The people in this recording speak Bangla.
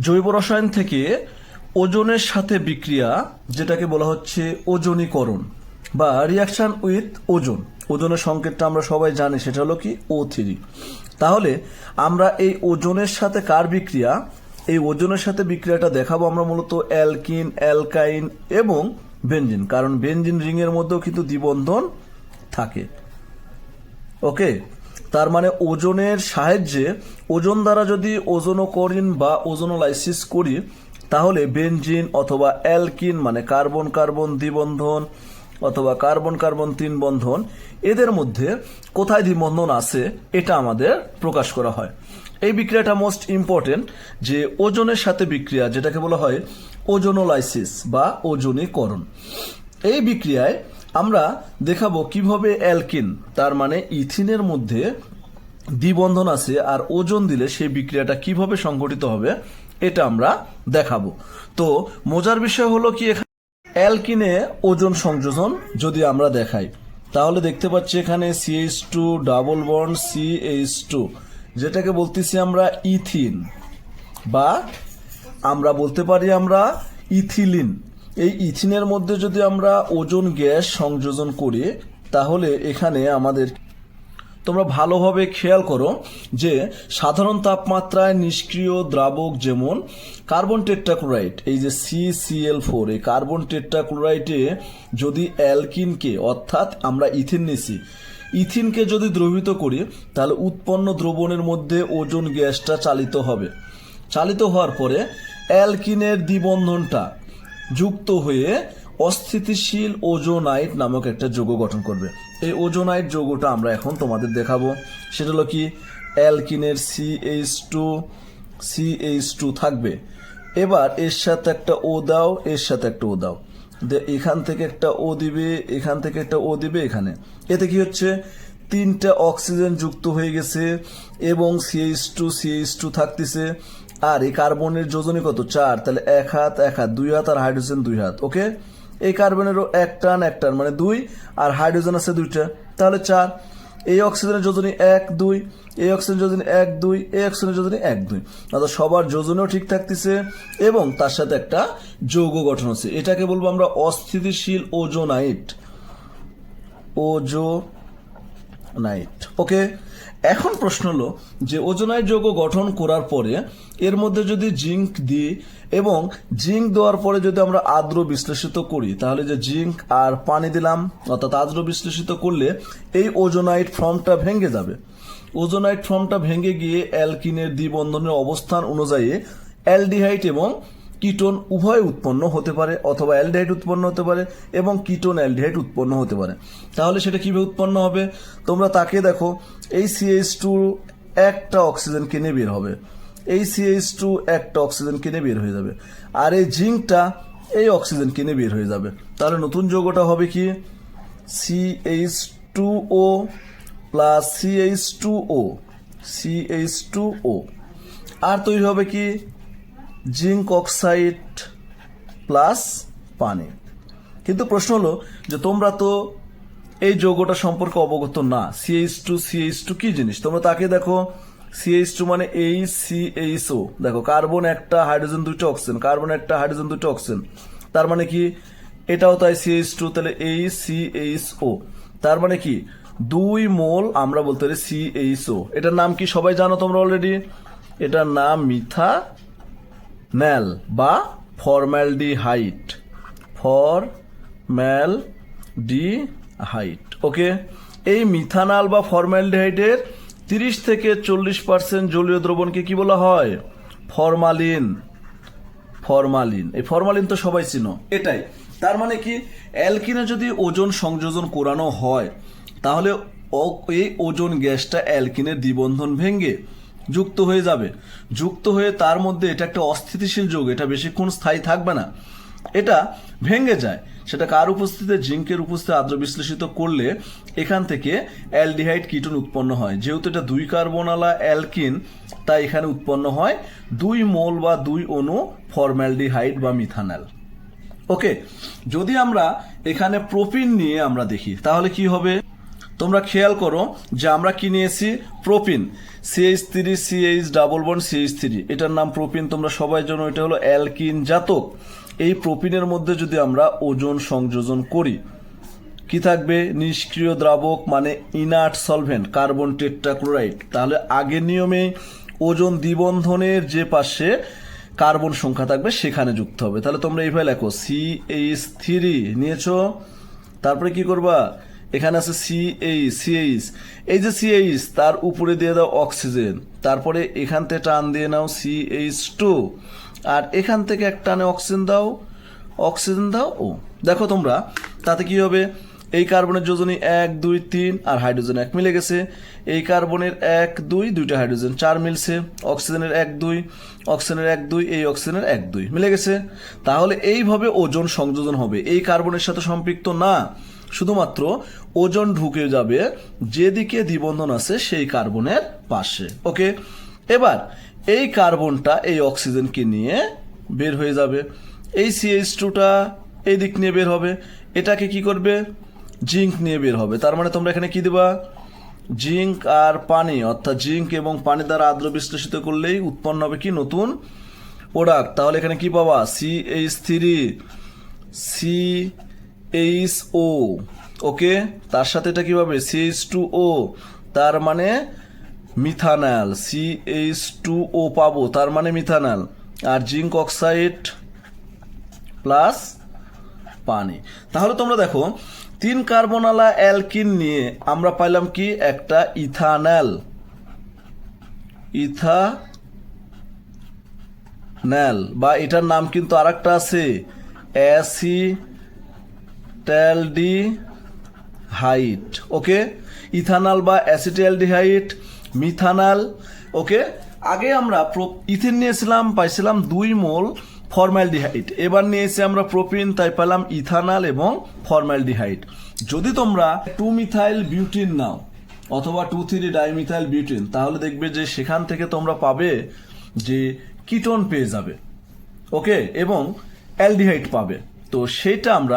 জৈব রসায়ন থেকে ওজনের সাথে বিক্রিয়া, যেটাকে বলা হচ্ছে ওজনীকরণ বা রিয়াকশন উইথ ওজন। ওজনের সংকেতটা আমরা সবাই জানি, সেটা হলো কি ও থ্রি তাহলে আমরা এই ওজনের সাথে কার বিক্রিয়া? এই ওজনের সাথে বিক্রিয়াটা দেখাবো আমরা মূলত অ্যালকিন, অ্যালকাইন এবং বেঞ্জিন কারণ বেনজিন রিংয়ের মধ্যেও কিন্তু দ্বিবন্ধন থাকে। ওকে? তার মানে ওজনের সাহায্যে ওজন দ্বারা যদি ওজোনোকরিন বা ওজোনোলাইসিস করি, তাহলে বেনজিন অথবা অ্যালকিন মানে কার্বন কার্বন দ্বিবন্ধন অথবা কার্বন কার্বন তিন বন্ধন, এদের মধ্যে কোথায় দ্বিবন্ধন আছে এটা আমাদের প্রকাশ করা হয়। এই বিক্রিয়াটা মোস্ট ইম্পর্টেন্ট যে ওজনের সাথে বিক্রিয়া, যেটাকে বলা হয় ওজোনোলাইসিস বা ওজনীকরণ। এই বিক্রিয়ায় আমরা দেখাবো কীভাবে অ্যালকিন, তার মানে ইথিনের মধ্যে দ্বিবন্ধন আছে আর ওজন দিলে সেই বিক্রিয়াটা কীভাবে সংঘটিত হবে, এটা আমরা দেখাবো। তো মজার বিষয় হলো কি এখানে অ্যালকিনে ওজন সংযোজন যদি আমরা দেখাই, তাহলে দেখতে পাচ্ছি এখানে C H two double bond C H two যেটাকে বলতেছি আমরা ইথিন বা আমরা বলতে পারি আমরা ইথিলিন। এই ইথিনের মধ্যে যদি আমরা ওজন গ্যাস সংযোজন করি, তাহলে এখানে আমাদের তোমরা ভালোভাবে খেয়াল করো যে সাধারণ তাপমাত্রায় নিষ্ক্রিয় দ্রাবক যেমন কার্বন টেট্রাক্লোরাইড, এই যে সিসিএল ফোর এই কার্বন টেট্রাক্লোরাইডে যদি অ্যালকিনকে, অর্থাৎ আমরা ইথিন নিছি, ইথিনকে যদি দ্রবিত করি, তাহলে উৎপন্ন দ্রবণের মধ্যে ওজন গ্যাসটা চালিত হবে। চালিত হওয়ার পরে অ্যালকিনের দ্বিবন্ধনটা যুক্ত হয়ে অস্থিতিশীল ওজোনাইট নামক একটা যৌগ গঠন করবে। এই ওজোনাইট যৌগটা আমরা এখন তোমাদের দেখাবো। সেটা হলো কি? অ্যালকিনের C H two C H two থাকবে। এবার এর সাথে একটা ও দাও, এর সাথে একটা ও দাও। এখান থেকে একটা ও দিবে, এখান থেকে একটা ও দিবে, এখানে। এতে কি হচ্ছে? তিনটা অক্সিজেন যুক্ত হয়ে গেছে এবং সিএইচ টু সিএইচ টু থাকতেছে। আর এই কার্বনের যোজনী কত? চার। তাহলে এক হাত এক হাত, দুই হাত আর হাইড্রোজেন দুই হাত, ওকে? এই কার্বনেরও এক টান এক টান মানে দুই, আর হাইড্রোজেন আছে দুইটা। তাহলে চার। এই অক্সিজেনের যোজনী এক, দুই, এই অক্সিজেন যোজনী এক, দুই, এই অক্সিজেনের যোজনী এক, দুই। অর্থাৎ সবার যোজনেও ঠিক থাকতেছে এবং তার সাথে একটা যৌগ গঠন হচ্ছে এটাকে বলব আমরা অস্থিতিশীল ওজোনাইট। ওজো নাইট ওকে এখন প্রশ্ন হলো যে ওজোনাইট যৌগ গঠন করার পরে এর মধ্যে যদি জিঙ্ক দিই এবং জিঙ্ক দেওয়ার পরে যদি আমরা আর্দ্র বিশ্লেষিত করি, তাহলে যে জিঙ্ক আর পানি দিলাম, অর্থাৎ আর্দ্র বিশ্লেষিত করলে এই ওজোনাইট ফর্মটা ভেঙে যাবে। ওজোনাইট ফর্মটা ভেঙে গিয়ে অ্যালকিনের দ্বিবন্ধনের অবস্থান অনুযায়ী অ্যালডিহাইড এবং কিটোন উভয় উৎপন্ন হতে পারে অথবা অ্যালডিহাইড উৎপন্ন হতে পারে এবং কিটোন অ্যালডিহাইড উৎপন্ন হতে পারে। তাহলে সেটা কীভাবে উৎপন্ন হবে? তোমরা তাকে দেখো এই সিএইচ টু একটা অক্সিজেন কিনে বের হবে। এই সিএইচ টু একটা অক্সিজেন কিনে বের হয়ে যাবে। আর এই জিঙ্কটা এই অক্সিজেন কিনে বের হয়ে যাবে। তাহলে নতুন যৌগটা হবে কি? C H two O plus C H two O C H two O আর তৈরি হবে কি? জিঙ্ক অক্সাইড প্লাস পানি। কিন্তু প্রশ্ন হলো যে তোমরা তো এই যৌগটা সম্পর্কে অবগত না। সিএইচ টু সিএইচ টু কি জিনিস? তোমরা তাকে দেখো সিএইচ টু মানে এই সিএইচও দেখো, কার্বন একটা, হাইড্রোজেন দুইটা, অক্সিজেন। কার্বন একটা, হাইড্রোজেন দুইটা, অক্সিজেন। তার মানে কি? এটাও তাই সিএইচ টু তাহলে এই সিএইচও তার মানে কি? দুই মোল আমরা বলতে পারি সিএইচও এটার নাম কি সবাই জানো তোমরা অলরেডি এটার নাম মিথা ন্যাল বা formaldehyde formal D height okay এই মিথানাল বা ফরম্যালডিহাইডের তিরিশ থেকে চল্লিশ পার্সেন্ট জলীয় দ্রবণকে কি বলা হয়? ফরমালিন ফরমালিন এই ফরমালিন তো সবাই চিনো। এটাই। তার মানে কি? অ্যালকিনে যদি ওজন সংযোজন করানো হয়, তাহলে এই ওজন গ্যাসটা অ্যালকিনের দ্বিবন্ধন ভেঙে যুক্ত হয়ে যাবে। যুক্ত হয়ে তার মধ্যে এটা একটা অস্থিতিশীল যোগ, এটা বেশিক্ষণ স্থায়ী থাকবে না। এটা ভেঙে যায়। সেটা কার উপস্থিতিতে? জিঙ্কের উপস্থিতি আদ্র বিশ্লেষিত করলে এখান থেকে অ্যালডিহাইড কিটোন উৎপন্ন হয়। যেহেতু এটা দুই কার্বনালা অ্যালকিন, তাই এখানে উৎপন্ন হয় দুই মোল বা দুই অণু ফরম্যালডিহাইড বা মিথানল। ওকে, যদি আমরা এখানে প্রোপিন নিয়ে আমরা দেখি, তাহলে কি হবে? তোমরা খেয়াল করো যে আমরা কি নিয়েছি? Propene. C H three C H double bond C H three এটার নাম প্রোপিন। তোমরা সবাই জানো, এটা হলো অ্যালকিন জাতক। এই প্রোপিনের মধ্যে যদি আমরা ওজন সংযোজন করি, কি থাকবে? নিষ্ক্রিয় দ্রাবক মানে ইনার্ট সলভেন্ট কার্বন টেট্রাক্লোরাইড তাহলে আগের নিয়মে ওজন দ্বিবন্ধনের যে পাশে কার্বন সংখ্যা থাকবে, সেখানে যুক্ত হবে। তাহলে তোমরা এইভাবে লেখো সি এইচ থ্রি নিয়েছো, তারপরে কি করবা? এখানে আছে সি এইচ সিএইচ এই যে সিএইচ তার উপরে দিয়ে দাও অক্সিজেন, তারপরে এখান থেকে টান দিয়ে নাও সি এইচ টু আর এখান থেকে এক টানে অক্সিজেন দাও অক্সিজেন দাও, ও, দেখো তোমরা, তাতে কি হবে? এই কার্বনের যোজনী এক, দুই, তিন, আর হাইড্রোজেন এক মিলে গেছে, এই কার্বনের এক, দুই, দুইটা হাইড্রোজেন চার মিলছে, অক্সিজেনের এক, দুই, অক্সিজেনের এক, দুই, এই অক্সিজেনের এক, দুই মিলে গেছে, তাহলে এইভাবে ওজন সংযোজন হবে, এই কার্বনের সাথে সম্পৃক্ত না শুধুমাত্র ওজন ঢুকে যাবে যেদিকে দ্বিবন্ধন আছে সেই কার্বনের পাশে। ওকে? এবার এই কার্বনটা, এই অক্সিজেনকে নিয়ে বের হয়ে যাবে। এই সিএইচ টুটা এই দিক নিয়ে বের হবে। এটাকে কি করবে? জিঙ্ক নিয়ে বের হবে। তার মানে তোমরা এখানে কি দেবা? জিঙ্ক আর পানি, অর্থাৎ জিঙ্ক এবং পানি দ্বারা আদ্র বিশ্লেষিত করলেই উৎপন্ন হবে কি? নতুন প্রোডাক্ট তাহলে এখানে কি পাবা? C H three C H O okay তার সাথে এটা কি পাবে সি এইচ টু ও তার মানে methanal C H two O পাবো, তার মানে মিথানল আর জিঙ্ক অক্সাইড প্লাস পানি। তাহলে তোমরা দেখো, তিন কার্বনালা অ্যালকিন নিয়ে আমরা পাইলাম কি? একটা ইথানল। ইথা ন্যাল বা এটার নাম কিন্তু আরেকটা আছে অ্যাসিটালডি হাইট ওকে ইথানল বা অ্যাসিটালডিহাইট মিথানল ওকে আগে আমরা ইথেন নিয়েছিলাম, পাইছিলাম দুই মোল ফর্মালডিহাইড এবার নিয়েছি আমরা প্রোপিন তাই পেলাম ইথানল এবং ফর্মালডিহাইড যদি তোমরা টু মিথাইল বিউটিন নাও, অথবা টু থ্রি ডাইমিথাইল বিউটিন তাহলে দেখবে যে সেখান থেকে তোমরা পাবে যে কিটোন পেয়ে যাবে ওকে এবং অ্যালডিহাইড পাবে। তো সেটা আমরা